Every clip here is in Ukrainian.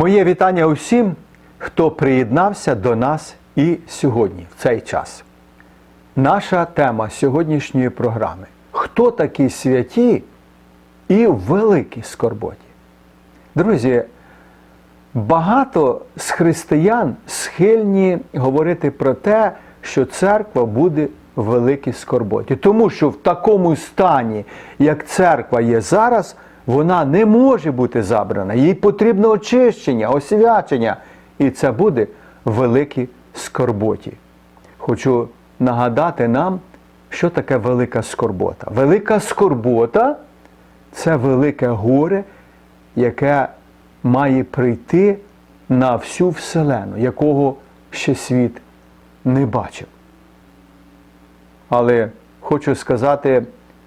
Моє вітання усім, хто приєднався до нас і сьогодні, в цей час. Наша тема сьогоднішньої програми Хто такі святі і в великій скорботі? Друзі, багато з християн схильні говорити про те, що церква буде в великій скорботі. Тому що в такому стані, як церква є зараз, вона не може бути забрана. Їй потрібно очищення, освячення. І це буде в великій скорботі. Хочу нагадати нам, що таке велика скорбота. Велика скорбота це велике горе, яке має прийти на всю Вселену, якого ще світ не бачив. Але хочу сказати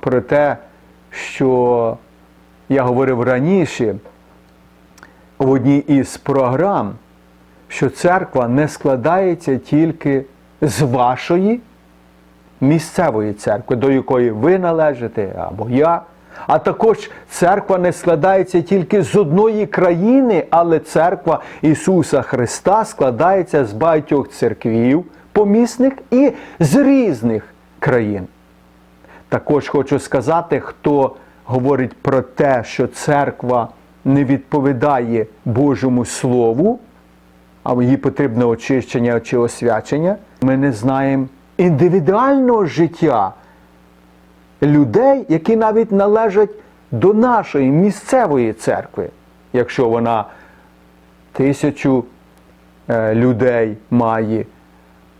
про те, що я говорив раніше в одній із програм, що церква не складається тільки з вашої місцевої церкви, до якої ви належите або я. А також церква не складається тільки з одної країни, але церква Ісуса Христа складається з багатьох церквів помісних і з різних країн. Також хочу сказати, хто говорить про те, що церква не відповідає Божому Слову, а їй потрібне очищення чи освячення, ми не знаємо індивідуального життя людей, які навіть належать до нашої місцевої церкви, якщо вона тисячу е, людей має,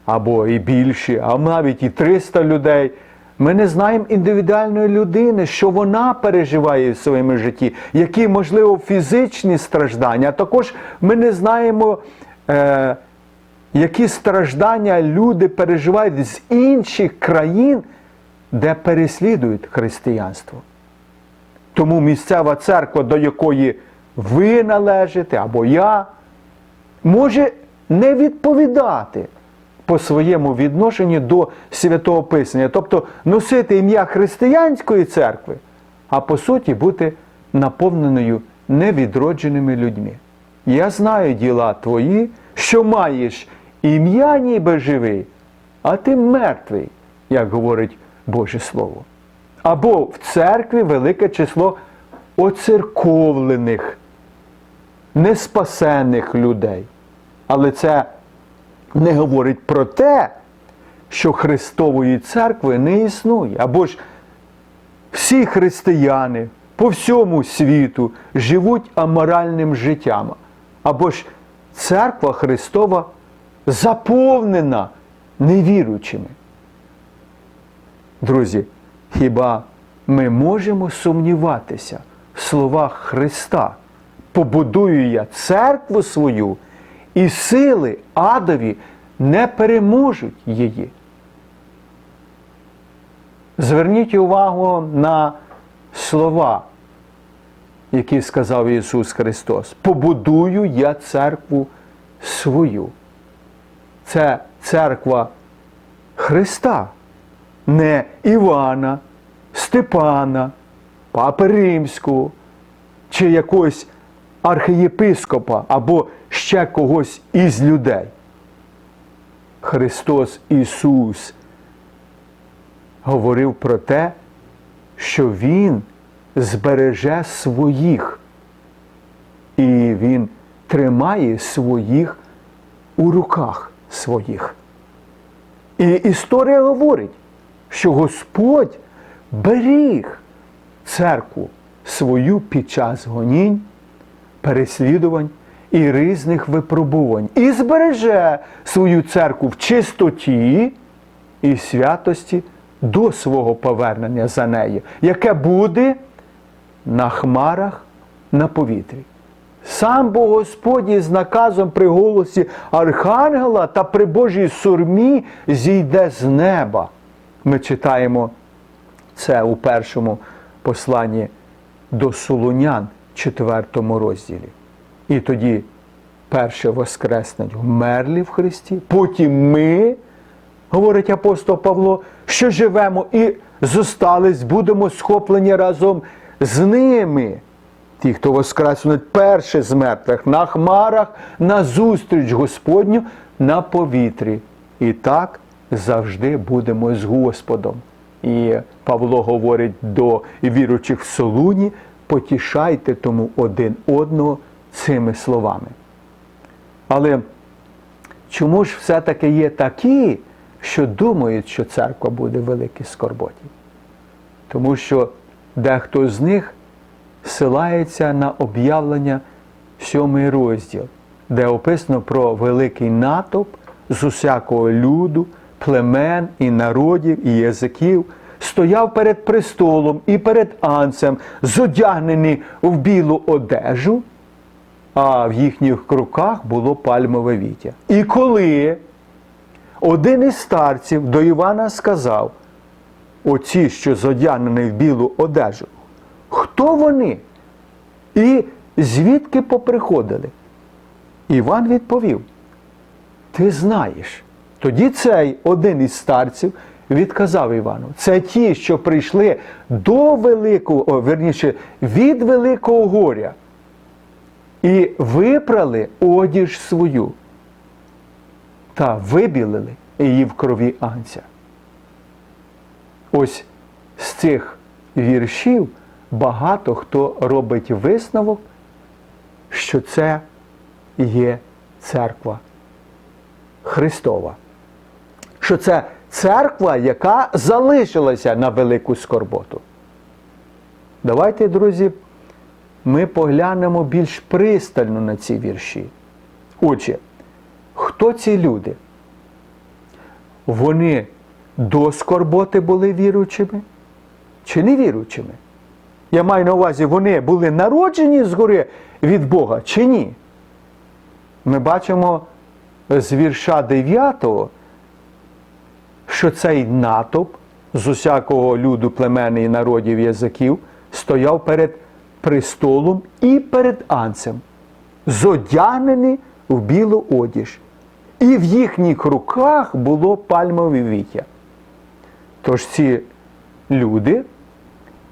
або і більше, а навіть і 300 людей. Ми не знаємо індивідуальної людини, що вона переживає в своєму житті, які, можливо, фізичні страждання. А також ми не знаємо, е, які страждання люди переживають з інших країн, де переслідують християнство. Тому місцева церква, до якої ви належите або я, може не відповідати по своєму відношенню до святого Писання, тобто носити ім'я християнської церкви, а по суті бути наповненою невідродженими людьми. Я знаю діла твої, що маєш ім'я ніби живий, а ти мертвий, як говорить Боже Слово. Або в церкві велике число оцерковлених, неспасених людей. Але це не говорить про те, що Христової церкви не існує. Або ж всі християни по всьому світу живуть аморальним життям. Або ж церква Христова заповнена невіруючими. Друзі, хіба ми можемо сумніватися в словах Христа? Побудую я церкву свою, і сили адові не переможуть її. Зверніть увагу на слова, які сказав Ісус Христос. Побудую я церкву свою. Це церква Христа, не Івана, Степана, Папи Римського чи якогось архієпископа або ще когось із людей. Христос Ісус говорив про те, що Він збереже своїх, і Він тримає своїх у руках своїх. І історія говорить, що Господь беріг церкву свою під час гонінь, переслідувань і різних випробувань, і збереже свою церкву в чистоті і святості до свого повернення за нею, яке буде на хмарах на повітрі. Сам Бог Господь із наказом при голосі Архангела та при Божій сурмі зійде з неба. Ми читаємо це у першому посланні до Солунян, 4 розділі. І тоді перше воскреснуть вмерлі в Христі, потім ми, говорить апостол Павло, що живемо і зостались, будемо схоплені разом з ними ті, хто воскреснуть перші з мертвих, на хмарах, на зустріч Господню на повітрі. І так завжди будемо з Господом. І Павло говорить до віручих в Солуні, потішайте тому один одного цими словами. Але чому ж все-таки є такі, що думають, що церква буде в великій скорботі? Тому що дехто з них силається на об'явлення сьомий розділ, де описано про великий натовп з усякого люду, племен і народів, і язиків, стояв перед престолом і перед анцем, зодягнений в білу одежу, а в їхніх руках було пальмове віття. І коли один із старців до Івана сказав, оці, що зодягнені в білу одежу, хто вони? І звідки поприходили? Іван відповів: Ти знаєш. Тоді цей один із старців відказав Івану: це ті, що прийшли до великого, о, верніше, від великого горя і випрали одіж свою та вибілили її в крові анця. Ось з цих віршів багато хто робить висновок, що це є церква Христова. Що це церква, яка залишилася на велику скорботу. Давайте, друзі, ми поглянемо більш пристально на ці вірші. Отже, хто ці люди? Вони до скорботи були віруючими чи не віруючими? Я маю на увазі, вони були народжені згори від Бога чи ні? Ми бачимо з вірша 9, що цей натовп з усякого люду племени і народів язиків стояв перед престолом і перед анцем, зодягнений в білу одіж. І в їхніх руках було пальмове віття. Тож ці люди,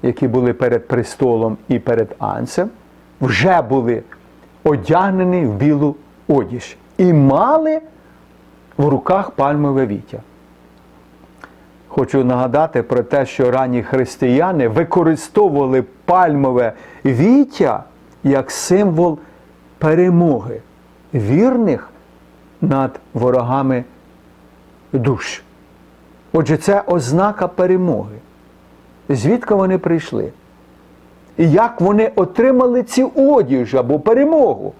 які були перед престолом і перед анцем, вже були одягнені в білу одіж і мали в руках пальмове віття. Хочу нагадати про те, що ранні християни використовували пальмове віття як символ перемоги вірних над ворогами душ. Отже, це ознака перемоги. Звідки вони прийшли? І як вони отримали ці одіж або перемогу?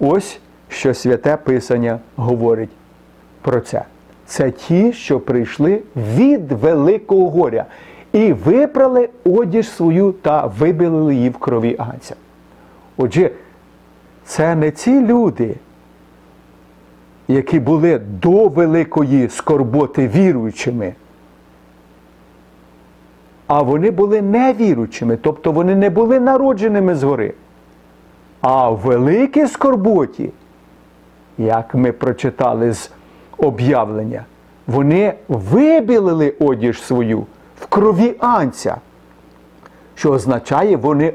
Ось що святе Писання говорить про це. Це ті, що прийшли від Великого горя і випрали одіж свою та вибілили її в крові агнця. Отже, це не ці люди, які були до великої скорботи віруючими, а вони були невіруючими, тобто вони не були народженими згори. А в великій скорботі, як ми прочитали з об'явлення, вони вибілили одіж свою в крові анця, що означає, вони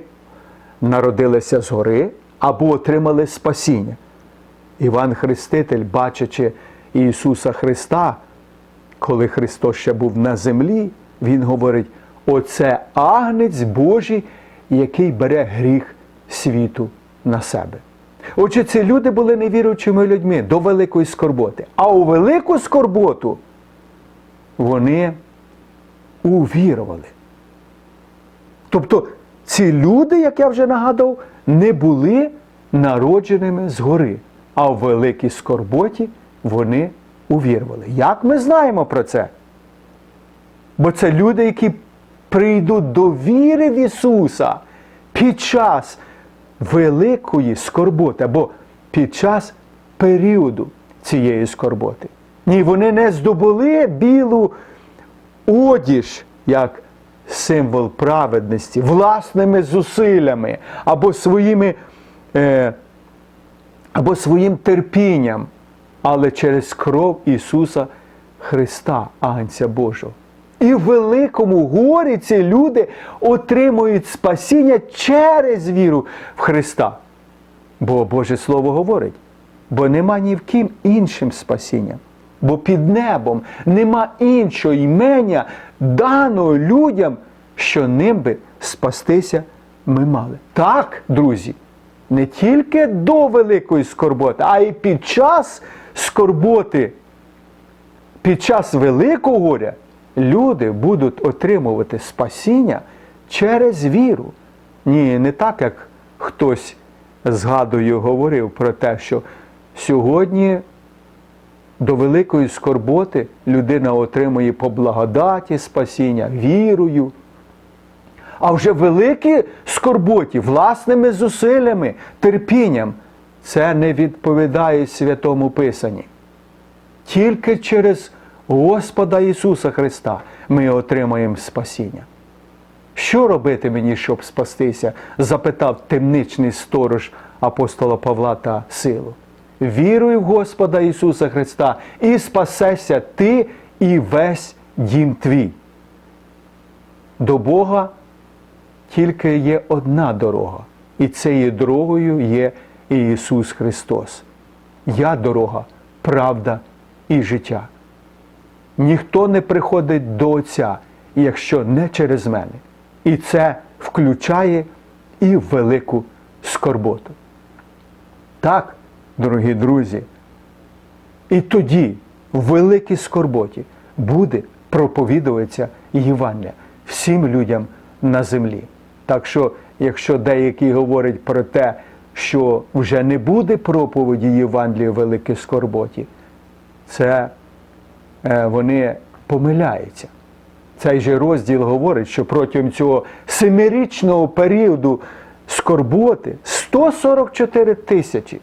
народилися згори або отримали спасіння. Іван Хреститель, бачачи Ісуса Христа, коли Христос ще був на землі, Він говорить: оце агнець Божий, який бере гріх світу на себе. Отже, ці люди були невіруючими людьми до великої скорботи. А у велику скорботу вони увірували. Тобто ці люди, як я вже нагадав, не були народженими згори, а у великій скорботі вони увірували. Як ми знаємо про це? Бо це люди, які прийдуть до віри в Ісуса під час великої скорботи або під час періоду цієї скорботи. Ні, вони не здобули білу одіж як символ праведності, власними зусиллями або своїми, е, або своїм терпінням, але через кров Ісуса Христа, Агнця Божого. І в великому горі ці люди отримують спасіння через віру в Христа. Бо Боже Слово говорить, бо нема ні в ким іншим спасіння. Бо під небом нема іншого імення, даного людям, що ним би спастися ми мали. Так, друзі, не тільки до великої скорботи, а й під час скорботи, під час великого горя люди будуть отримувати спасіння через віру. Ні, не так, як хтось згадую, говорив про те, що сьогодні до великої скорботи людина отримує по благодаті спасіння, вірою. А вже в великій скорботі, власними зусиллями, терпінням, це не відповідає Святому Писанні. Тільки через Господа Ісуса Христа ми отримаємо спасіння. Що робити мені, щоб спастися? запитав темничний сторож апостола Павла та силу. Віруй в Господа Ісуса Христа і спасешся ти і весь дім твій. До Бога тільки є одна дорога, і цією дорогою є Ісус Христос. Я дорога, правда і життя. Ніхто не приходить до Отця, якщо не через мене. І це включає і велику скорботу. Так, дорогі друзі, і тоді, в великій скорботі, буде проповідуватися Євангелія всім людям на землі. Так що, якщо деякі говорять про те, що вже не буде проповіді Євангелія в великій скорботі, це вони помиляються. Цей же розділ говорить, що протягом цього семирічного періоду скорботи 144 тисячі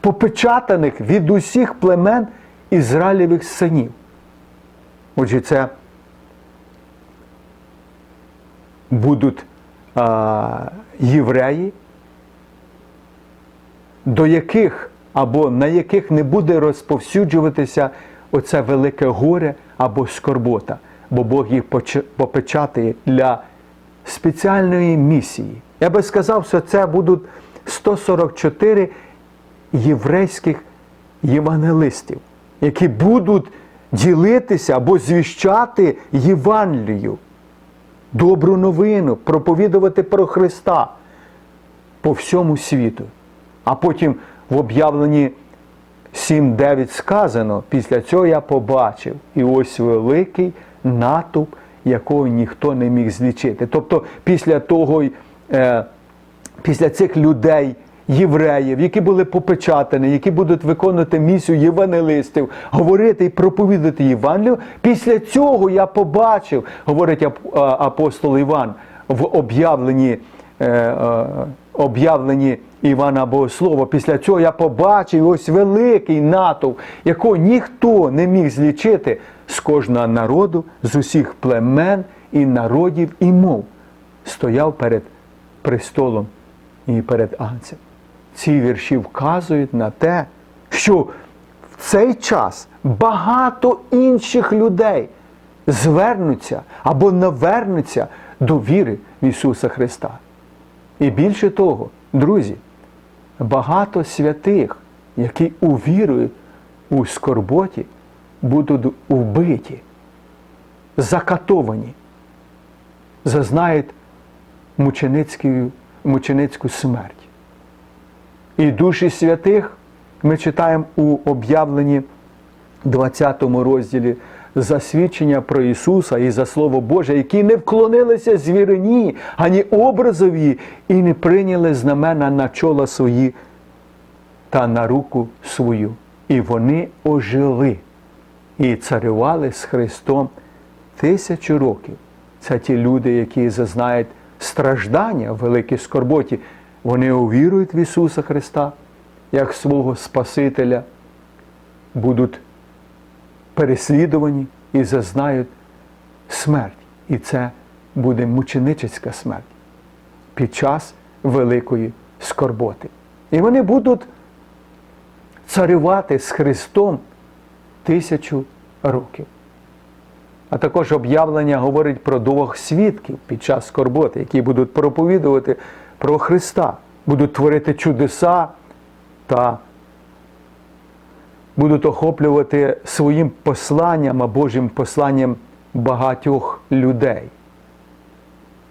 попечатаних від усіх племен Ізраїлевих синів. Отже, це будуть а, євреї, до яких або на яких не буде розповсюджуватися оце велике горе або скорбота, бо Бог їх попечатає для спеціальної місії. Я би сказав, що це будуть 144 єврейських євангелистів, які будуть ділитися або звіщати Євангелію, добру новину, проповідувати про Христа по всьому світу. А потім в об'явленні 7-9 сказано, після цього я побачив, і ось великий натовп, якого ніхто не міг злічити. Тобто після того, е, після цих людей, євреїв, які були попечатані, які будуть виконувати місію євангелистів, говорити і проповідати Євангелію, після цього я побачив, говорить апостол Іван в об'явленні. е, е, об'явленні Івана Богослова. Після цього я побачив ось великий натовп, якого ніхто не міг злічити з кожного народу, з усіх племен і народів і мов, стояв перед престолом і перед Анцем. Ці вірші вказують на те, що в цей час багато інших людей звернуться або навернуться до віри в Ісуса Христа. І більше того, друзі, багато святих, які увірують у скорботі, будуть вбиті, закатовані, зазнають мученицьку, смерть. І душі святих ми читаємо у об'явленні 20 розділі засвідчення про Ісуса і за Слово Боже, які не вклонилися звірині, ані образові, і не прийняли знамена на чола свої та на руку свою. І вони ожили і царювали з Христом тисячу років. Це ті люди, які зазнають страждання в великій скорботі. Вони увірують в Ісуса Христа як свого Спасителя, будуть переслідувані і зазнають смерть. І це буде мученичська смерть під час великої скорботи. І вони будуть царювати з Христом тисячу років. А також об'явлення говорить про двох свідків під час скорботи, які будуть проповідувати про Христа, будуть творити чудеса та будуть охоплювати своїм посланням а Божим посланням багатьох людей.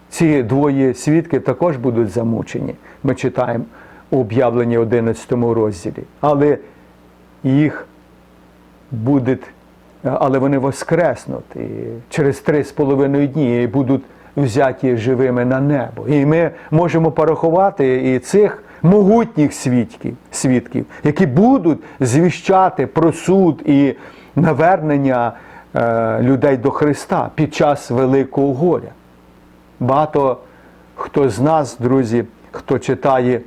Ці двоє свідки також будуть замучені. Ми читаємо у об'явленні 11 розділі. Але їх буде, але вони воскреснуть і через три з половиною дні і будуть взяті живими на небо. І ми можемо порахувати і цих могутніх свідків, свідків які будуть звіщати про суд і навернення е, людей до Христа під час Великого горя. Багато хто з нас, друзі, хто читає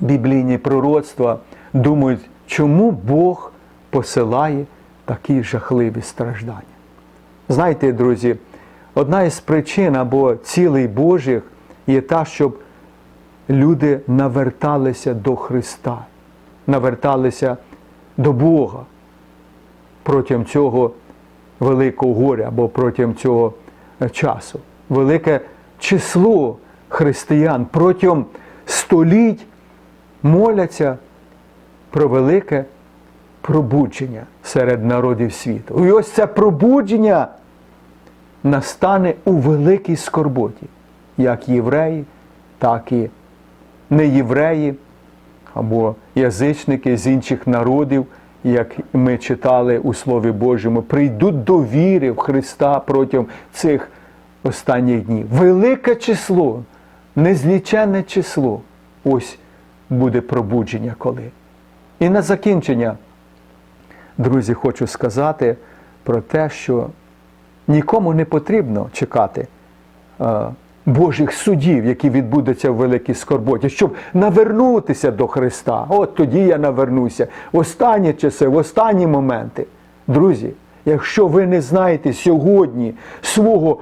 біблійні пророцтва, думають, чому Бог посилає такі жахливі страждання. Знаєте, друзі, одна із причин або цілей Божих є та, щоб люди наверталися до Христа, наверталися до Бога протягом цього великого горя або протягом цього часу. Велике число християн протягом століть моляться про велике пробудження серед народів світу. І ось це пробудження настане у великій скорботі, як євреї, так і неєвреї або язичники з інших народів, як ми читали у Слові Божому, прийдуть до віри в Христа протягом цих останніх днів. Велике число, незліченне число. Ось буде пробудження коли. І на закінчення, друзі, хочу сказати про те, що нікому не потрібно чекати е, Божих судів, які відбудуться в великій скорботі, щоб навернутися до Христа. От тоді я навернуся. В останні часи, в останні моменти. Друзі, якщо ви не знаєте сьогодні свого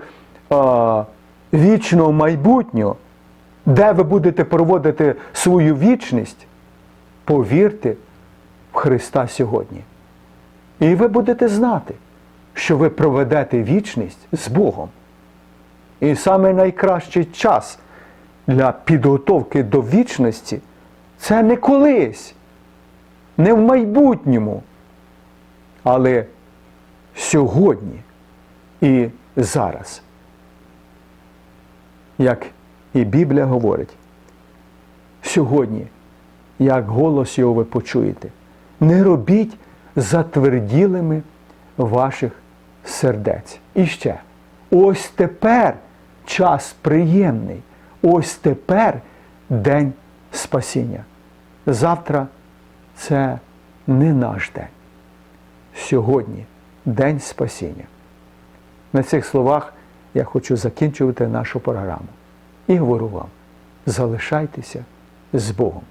е, вічного майбутнього, де ви будете проводити свою вічність, повірте в Христа сьогодні. І ви будете знати, що ви проведете вічність з Богом. І саме найкращий час для підготовки до вічності це не колись, не в майбутньому, але сьогодні і зараз. Як і Біблія говорить, сьогодні, як голос його ви почуєте, не робіть затверділими ваших сердець. І ще, ось тепер час приємний, ось тепер день спасіння. Завтра це не наш день. Сьогодні день спасіння. На цих словах я хочу закінчувати нашу програму. І говорю вам: залишайтеся з Богом.